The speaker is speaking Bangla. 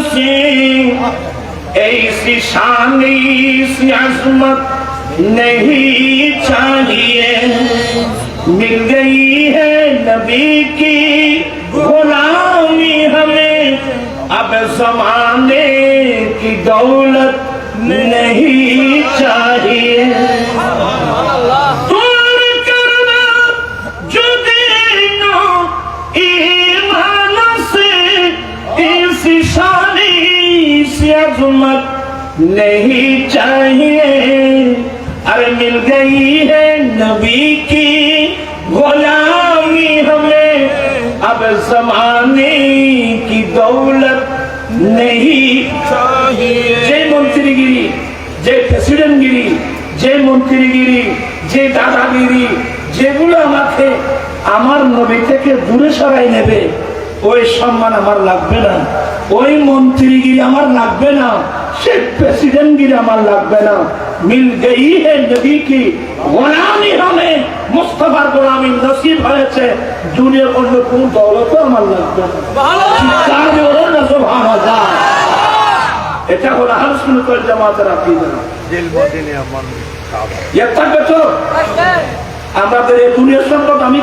से। ऐसी शान ऐसी अजमत नहीं चाहिए। मिल गई है नबी की गुलामी हमें। अब की दौलत नहीं चाहिए। शानी से अजमत नहीं चाहिए अरे मिल गई है नबी की गुलामी हमें अब जमाने की दौलत नहीं चाहिए যে মন্ত্রীগিরি যে প্রেসিডেন্টগিরি যে মন্ত্রীগিরি যে দাদাগিরি যেগুলো আমাকে আমার নবী থেকে দূরে সরাই নেবে ওই সম্মান আমার লাগবে না। ওই মন্ত্রীগিরি আমার লাগবে না। সে প্রেসিডেন্টগিরি আমার লাগবে না। মিল গই হে নবী কি? গোলামি হলে মুস্তফার গোলামি নসিব হয়েছে। দুনিয়ার অন্য কোন দৌলত আমার লাগবে না। এটা হলো আহলুসুন্নাত জামাতের আকীদা। দিল মদিনে আমার কাবা। তো আমাদের এই দুনিয়ার সম্পদ আমি